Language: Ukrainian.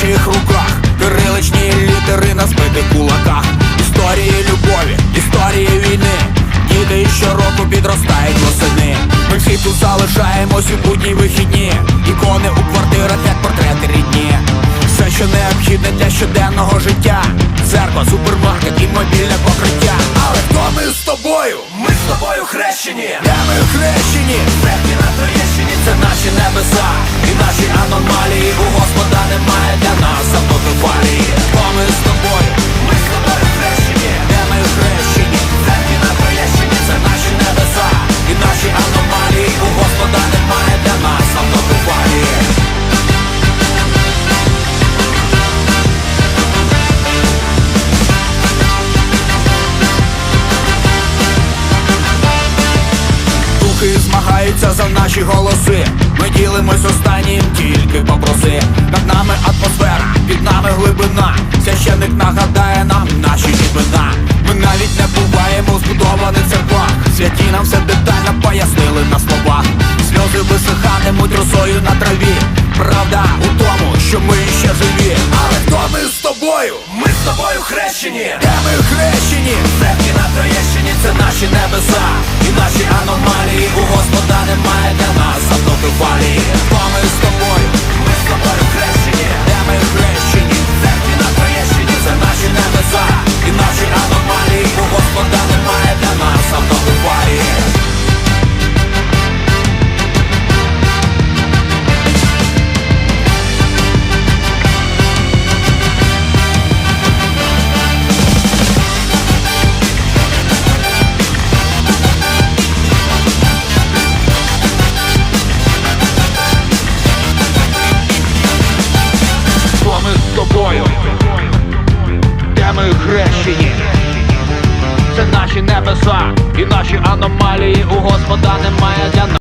діючих руках, кириличні літери на збитих кулаках, історії любові, історії війни, діти щороку підростають восени. Ми всі тут залишаємось у будні вихідні, ікони у квартирах, як портрети рідні. Все, що необхідне для щоденного життя, церква, супермаркет і мобільне покриття. Але хто ми з тобою? Ми з тобою хрещені, де ми хрещені, Церкві на Троєщині, це наші небеса і наші аномалії у Господа. За наші голоси. Ми ділимось останнім, тільки попроси. Над нами атмосфера, під нами глибина. Священник нагадає нам наші імена. Ми навіть не буваємо в збудованих церквах. Святі нам все детально пояснили на словах. Сльози висихатимуть росою на траві. Правда у тому, що ми ще живі. Але хто ми з тобою? Ми з тобою хрещені, Де ми хрещені? церкві на Троєщині Це наші небеса і наші Де? Це наші небеса і наші аномалії У Господа немає для нас